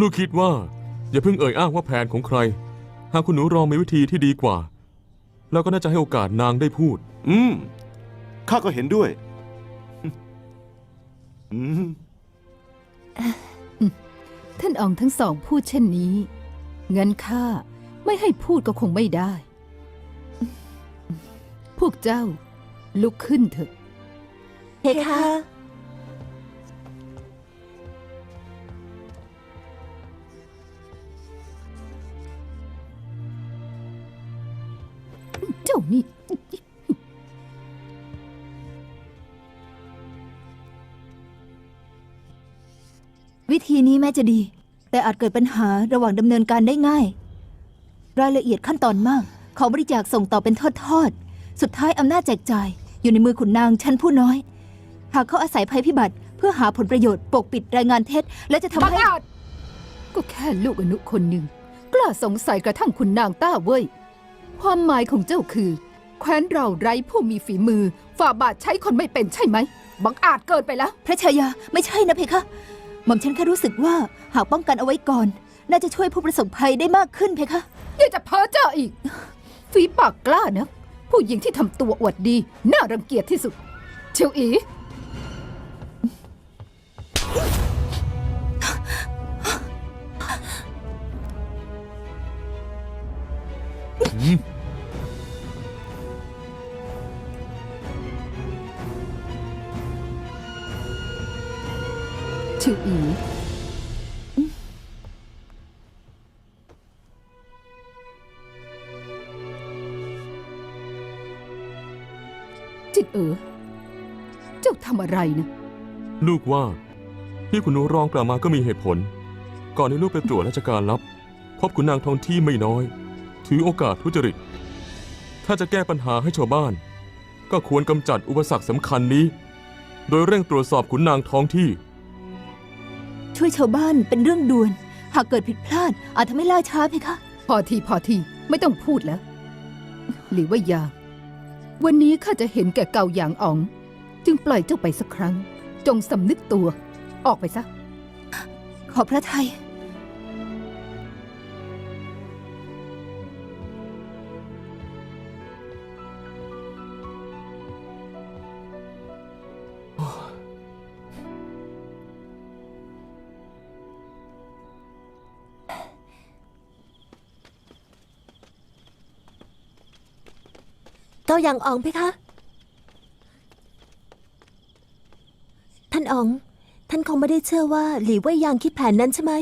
ลูกคิดว่า อย่าเพิ่งเอ่ยอ้างว่าแผนของใคร หากคุณหนูรองมีวิธีที่ดีกว่า แล้วก็น่าจะให้โอกาสนางได้พูด อืม ข้าก็เห็นด้วย อืม ท่านอองทั้งสองพูดเช่นนี้งั้นข้าไม่ให้พูดก็คงไม่ได้ พวกเจ้า ลุกขึ้นเถอะ เพคะ จ้านี่ วิธีนี้แม้จะดี แต่อาจเกิดปัญหาระหว่างดำเนินการได้ง่าย รายละเอียดขั้นตอนมาก ขอบริจาคส่งต่อเป็นทอดๆ สุดท้ายอำนาจแจกจ่าย อยู่ในมือขุนนางชั้นผู้น้อย หากเขาอาศัยภัยพิบัติ เพื่อหาผลประโยชน์ปกปิดรายงานเท็จ และจะทำให้ ก็แค่ลูกอนุคนหนึ่ง กล้าสงสัยกระทั่งคุณนางต้าเว้ย ความหมายของเจ้าคือ แคว้นเราไร้ผู้มีฝีมือ ฝ่าบาทใช้คนไม่เป็นใช่ไหม บังอาจเกินไปแล้ว พระชายาไม่ใช่นะเพคะ หม่อมฉันแค่รู้สึกว่าหากป้องกันเอาไว้ก่อน น่าจะช่วยผู้ประสบภัยได้มากขึ้นเพคะยังจะเพ้อเจ้ออีก ฝีปากกล้านะ ผู้หญิงที่ทำตัวอวดดี น่ารังเกียจที่สุด เชียวอี ชียวอีจิตเอ๋อเจ้าทำอะไรนะ ลูกว่า ที่คุณหนูรองกล่าวมาก็มีเหตุผล ก่อนที่ลูกไปตรวจราชการลับ พบขุนนางทองที่ไม่น้อย ถือโอกาสทุจริต ถ้าจะแก้ปัญหาให้ชาวบ้าน ก็ควรกำจัดอุปสรรคสำคัญนี้ โดยเร่งตรวจสอบขุนนางท้องที่ ช่วยชาวบ้านเป็นเรื่องด่วน หากเกิดผิดพลาด อาจทำให้ล่าช้าเพคะ พอทีพอทีไม่ต้องพูดแล้ว หรือว่ายาง วันนี้ข้าจะเห็นแก่เก่าอย่างอ๋อง จึงปล่อยเจ้าไปสักครั้ง จงสำนึกตัว ออกไปซะ ขอพระทัย เก้าอย่างอ๋องเพคะ ท่านอ๋อง ท่านคงไม่ได้เชื่อว่าหลีเว่ยยางคิดแผนนั้นใช่ไหม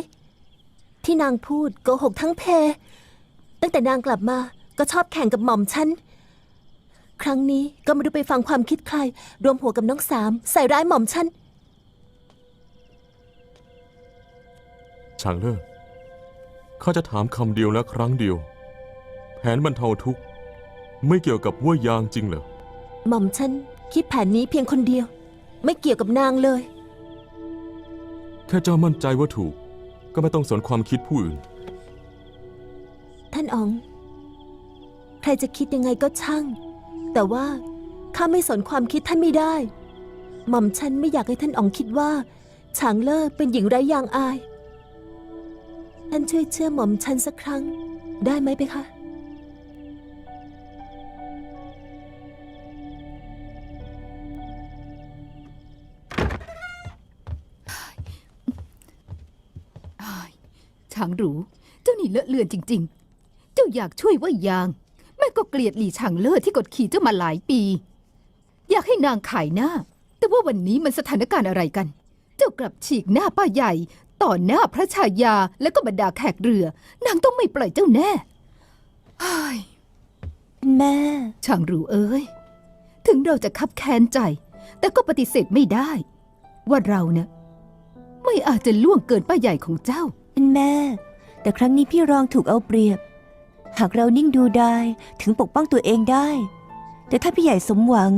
ที่นางพูดโกหกทั้งเพ ตั้งแต่นางกลับมาก็ชอบแข่งกับหม่อมฉัน ครั้งนี้ก็ไม่รู้ไปฟังความคิดใคร รวมหัวกับน้องสาม ใส่ร้ายหม่อมฉัน ช่างเลิกข้าจะถามคำเดียวและครั้งเดียว แผนบรรเทาทุกข์ ไม่เกี่ยวกับว่วยางจริงเหรอ หม่อมฉันคิดแผนนี้เพียงคนเดียว ไม่เกี่ยวกับนางเลย แค่เจ้ามั่นใจว่าถูก ก็ไม่ต้องสนความคิดผู้อื่น ท่านอ๋อง ใครจะคิดยังไงก็ช่าง แต่ว่าข้าไม่สนความคิดท่านไม่ได้ หม่อมฉันไม่อยากให้ท่านอ๋องคิดว่าฉางเล่อเป็นหญิงไร้ยางอาย ท่านช่วยเชื่อหม่อมฉันสักครั้ง ได้ไหมไปคะ ช้างหรู เจ้านี่เลอะเลือนจริง ๆ เจ้าอยากช่วยว่ายาง แม่ก็เกลียดหลี่ช่างเล่อที่กดขี่เจ้ามาหลายปี อยากให้นางขายหน้า แต่ว่าวันนี้มันสถานการณ์อะไรกัน เจ้ากลับฉีกหน้าป้าใหญ่ ต่อหน้าพระชายาและก็บรรดาแขกเรือ นางต้องไม่ปล่อยเจ้าแน่อ้ายแม่ช่างหรูเอ้ย ถึงเราจะคับแค้นใจ แต่ก็ปฏิเสธไม่ได้ ว่าเราเนะ่ะไม่อาจจะล่วงเกินป้าใหญ่ของเจ้า แม่ แต่ครั้งนี้พี่รองถูกเอาเปรียบ หากเรานิ่งดูได้ถึงปกป้องตัวเองได้ แต่ถ้าพี่ใหญ่สมหวัง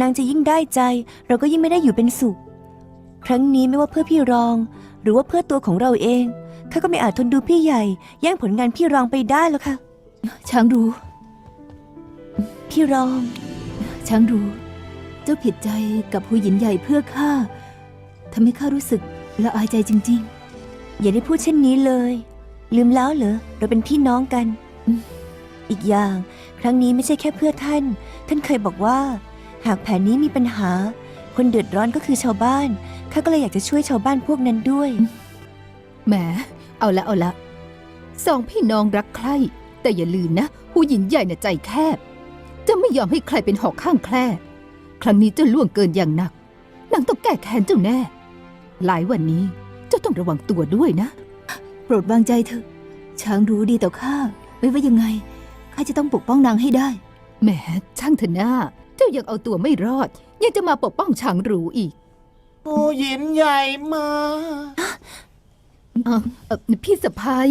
นางจะยิ่งได้ใจ เราก็ยิ่งไม่ได้อยู่เป็นสุข ครั้งนี้ไม่ว่าเพื่อพี่รอง หรือว่าเพื่อตัวของเราเองข้าก็ไม่อาจทนดูพี่ใหญ่แย่งผลงานพี่รองไปได้หรอกค่ะ ช้างรู้ พี่รอง ช้างรู้ เจ้าผิดใจกับผู้หญิงใหญ่เพื่อข้าทำให้ข้ารู้สึกละอายใจจริง ๆ อย่าได้พูดเช่นนี้เลย ลืมแล้วเหรอ เราเป็นพี่น้องกัน อีกอย่าง ครั้งนี้ไม่ใช่แค่เพื่อท่าน ท่านเคยบอกว่า หากแผนนี้มีปัญหา คนเดือดร้อนก็คือชาวบ้าน ข้าก็เลยอยากจะช่วยชาวบ้านพวกนั้นด้วย แหม เอาละเอาละสองพี่น้องรักใคร่แต่อย่าลืมนะ ผู้หญิงใหญ่น่ะใจแคบ จะไม่ยอมให้ใครเป็นหอกข้างแคร่ครั้งนี้เจ้าล่วงเกินอย่างหนักนางต้องแก้แค้นเจ้าแน่ หลายวันนี้ เจ้าต้องระวังตัวด้วยนะ โปรดวางใจเถอะ ช้างรู้ดีต่อข้าไม่ว่ายังไงข้าจะต้องปกป้องนางให้ได้ แหมช่างเถอะหน้า เจ้ายังเอาตัวไม่รอด ยังจะมาปกป้องช้างหรูอีกผู้หญิงใหญ่มา เอ่อเอ่อพี่สะพ้าย